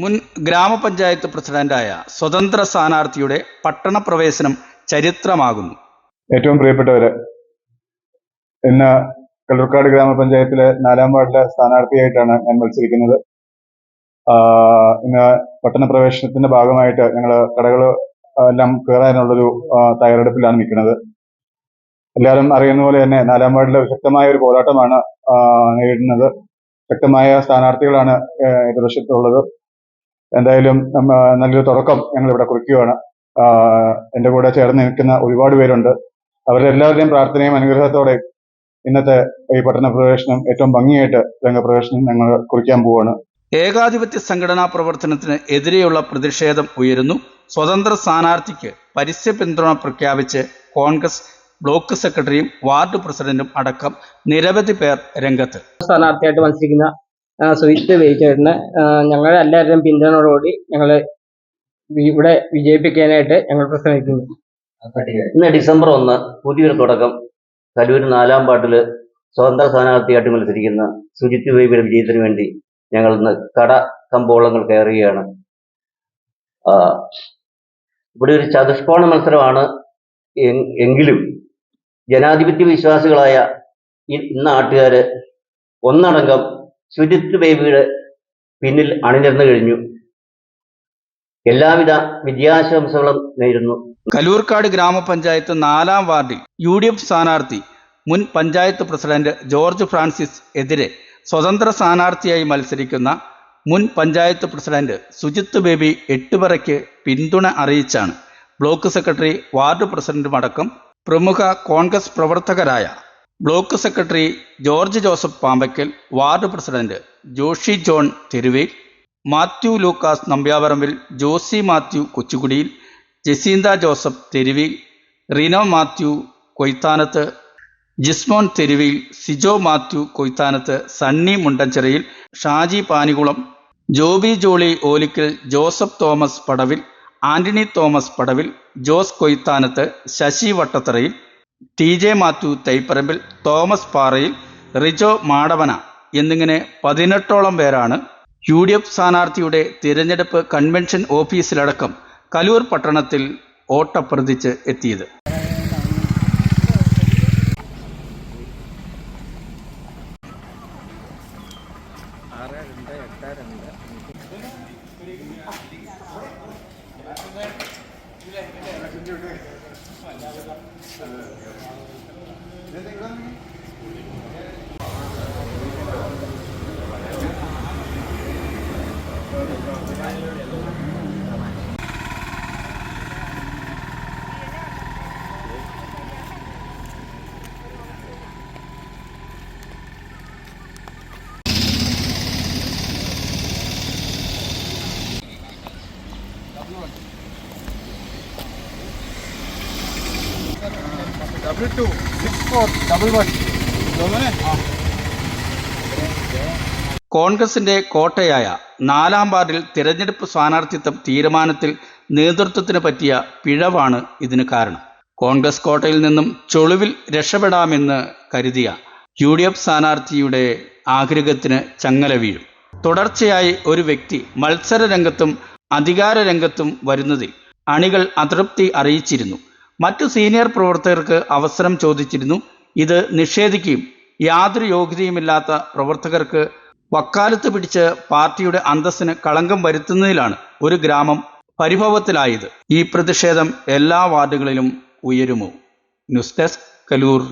മുൻ ഗ്രാമപഞ്ചായത്ത് പ്രസിഡന്റായ സ്വതന്ത്ര സ്ഥാനാർത്ഥിയുടെ പട്ടണ പ്രവേശനം ചരിത്രമാകുന്നു. ഏറ്റവും പ്രിയപ്പെട്ടവര് ഇന്ന് കളർക്കാട് ഗ്രാമപഞ്ചായത്തിലെ നാലാം വാർഡിലെ സ്ഥാനാർത്ഥിയായിട്ടാണ് ഞാൻ മത്സരിക്കുന്നത്. ഇന്ന് പട്ടണ പ്രവേശനത്തിന്റെ ഭാഗമായിട്ട് ഞങ്ങൾ കടകൾ എല്ലാം കയറാനുള്ളൊരു തയ്യാറെടുപ്പിലാണ് നിൽക്കുന്നത്. എല്ലാവരും അറിയുന്ന പോലെ തന്നെ നാലാം വാർഡിലെ ശക്തമായ ഒരു പോരാട്ടമാണ് നേരിടുന്നത്. ശക്തമായ സ്ഥാനാർത്ഥികളാണ് എതിർവശത്തുള്ളത് എന്തായാലും നല്ലൊരു തുടക്കം ഞങ്ങൾ ഇവിടെ കുറിക്കുകയാണ് എന്റെ എന്റെ കൂടെ ചേർന്ന് നിൽക്കുന്ന ഒരുപാട് പേരുണ്ട്. അവരുടെ എല്ലാവരുടെയും പ്രാർത്ഥനയും അനുഗ്രഹത്തോടെ ഇന്നത്തെ ഈ പട്ടണ പ്രവേശനം ഏറ്റവും ഭംഗിയായിട്ട് രംഗപ്രവേശനം ഞങ്ങൾ കുറിക്കാൻ പോവുകയാണ് ഏകാധിപത്യ സംഘടനാ പ്രവർത്തനത്തിന് എതിരെയുള്ള പ്രതിഷേധം ഉയരുന്നു. സ്വതന്ത്ര സ്ഥാനാർത്ഥിക്ക് പരസ്യ പിന്തുണ പ്രഖ്യാപിച്ച് കോൺഗ്രസ് ബ്ലോക്ക് സെക്രട്ടറിയും വാർഡ് പ്രസിഡന്റും അടക്കം നിരവധി പേർ രംഗത്ത്. സ്ഥാനാർത്ഥിയായിട്ട് മത്സരിക്കുന്ന സുജിത്ത് വേയിച്ചേട്ടന് ഞങ്ങളുടെ എല്ലാവരുടെയും പിന്തുണയോടുകൂടി ഞങ്ങൾ ഇവിടെ വിജയിപ്പിക്കാനായിട്ട് ഞങ്ങൾ ശ്രമിക്കുന്നു ഇന്ന് ഡിസംബർ ഒന്ന് പുതിയൊരു തുടക്കം. കലൂർ നാലാം പാട്ടിൽ സ്വതന്ത്ര സ്ഥാനാർത്ഥിയായിട്ട് മത്സരിക്കുന്ന സുജിത് ബേബിയുടെ വിജയത്തിന് വേണ്ടി ഞങ്ങൾ ഇന്ന് കട കമ്പോളങ്ങൾ കയറുകയാണ്. ഇവിടെ ഒരു ചതുഷ്കോണ മത്സരമാണ് എങ്കിലും ജനാധിപത്യ വിശ്വാസികളായ ഈ നാട്ടുകാര് ഒന്നടങ്കം സുജിത് ബേബിയുടെ പിന്നിൽ അണിനിരന്നു കഴിഞ്ഞു. എല്ലാവിധ വിജയാശംസകളും നേരുന്നു. കലൂർക്കാട് ഗ്രാമപഞ്ചായത്ത് നാലാം വാർഡിൽ യു ഡി എഫ് സ്ഥാനാർത്ഥി മുൻ പഞ്ചായത്ത് പ്രസിഡന്റ് ജോർജ് ഫ്രാൻസിസ് എതിരെ സ്വതന്ത്ര സ്ഥാനാർത്ഥിയായി മത്സരിക്കുന്ന മുൻ പഞ്ചായത്ത് പ്രസിഡന്റ് സുജിത്ത് ബേബി എട്ടുപറയ്ക്ക് പിന്തുണ അറിയിച്ചാണ് ബ്ലോക്ക് സെക്രട്ടറി വാർഡ് പ്രസിഡന്റുമടക്കം പ്രമുഖ കോൺഗ്രസ് പ്രവർത്തകരായ block secretary George Joseph Pampakkal ward president Joshy John Theruvel Mathew Lucas Nambyaparambil Josy Mathew Kochukudiyil Jacintha Joseph Theruvil Rino Mathew Koythanath Jismon Theruvil Sijo Mathew Koythanath Sunny Mundanchirayil Shaji Panikulam Joby Jolly Olikkal Joseph Thomas Padavil Antony Thomas Padavil Jose Koythanath Sasi Vattatharayil T J Mathew Thaiparambil Thomas Parayil Rijo Madavana എന്നിങ്ങനെ പതിനെട്ടോളം പേരാണ് U D F സ്ഥാനാർത്ഥിയുടെ തിരഞ്ഞെടുപ്പ് convention ഓഫീസിലടക്കം Kaloor പട്ടണത്തിൽ ഓട്ടപ്രതിച്ച് എത്തിയത്. ഇല്ല കോൺഗ്രസിന്റെ കോട്ടയായ നാലാം വാർഡിൽ തിരഞ്ഞെടുപ്പ് സ്ഥാനാർത്ഥിത്വം തീരുമാനത്തിൽ നേതൃത്വത്തിന് പറ്റിയ പിഴവാണ് ഇതിന് കാരണം. കോൺഗ്രസ് കോട്ടയിൽ നിന്നും ചൊളിവിൽ രക്ഷപ്പെടാമെന്ന് കരുതിയ യു ഡി എഫ് സ്ഥാനാർത്ഥിയുടെ ആഗ്രഹത്തിന് ചങ്ങല വീഴും. തുടർച്ചയായി ഒരു വ്യക്തി മത്സര രംഗത്തും അധികാര രംഗത്തും വരുന്നതിൽ അണികൾ അതൃപ്തി അറിയിച്ചിരുന്നു. മറ്റു സീനിയർ പ്രവർത്തകർക്ക് അവസരം ചോദിച്ചിരുന്നു. ഇത് നിഷേധിക്കുകയും യാതൊരു യോഗ്യതയുമില്ലാത്ത പ്രവർത്തകർക്ക് വക്കാലത്ത് പിടിച്ച് പാർട്ടിയുടെ അന്തസ്സിന് കളങ്കം വരുത്തുന്നതിലാണ് ഒരു ഗ്രാമം പരിഭവത്തിലായത്. ഈ പ്രതിഷേധം എല്ലാ വാർഡുകളിലും ഉയരുമോ? News desk Kaloor.